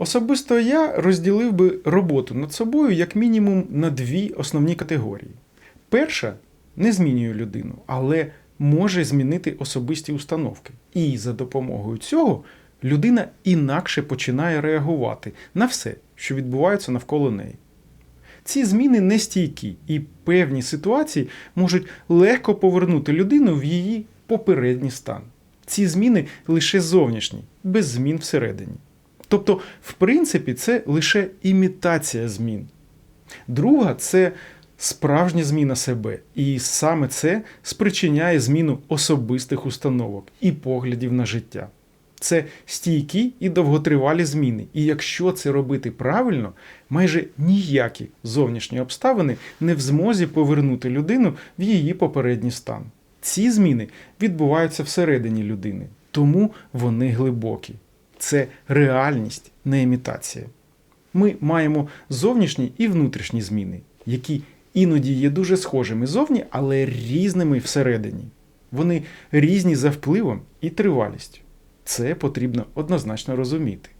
Особисто я розділив би роботу над собою як мінімум на дві основні категорії. Перша не змінює людину, але може змінити особисті установки. І за допомогою цього людина інакше починає реагувати на все, що відбувається навколо неї. Ці зміни нестійкі, і певні ситуації можуть легко повернути людину в її попередній стан. Ці зміни лише зовнішні, без змін всередині. Тобто, в принципі, це лише імітація змін. Друга це справжня зміна себе, і саме це спричиняє зміну особистих установок і поглядів на життя. Це стійкі і довготривалі зміни. І якщо це робити правильно, майже ніякі зовнішні обставини не в змозі повернути людину в її попередній стан. Ці зміни відбуваються всередині людини, тому вони глибокі. Це реальність, не імітація. Ми маємо зовнішні і внутрішні зміни, які іноді є дуже схожими зовні, але різними всередині. Вони різні за впливом і тривалістю. Це потрібно однозначно розуміти.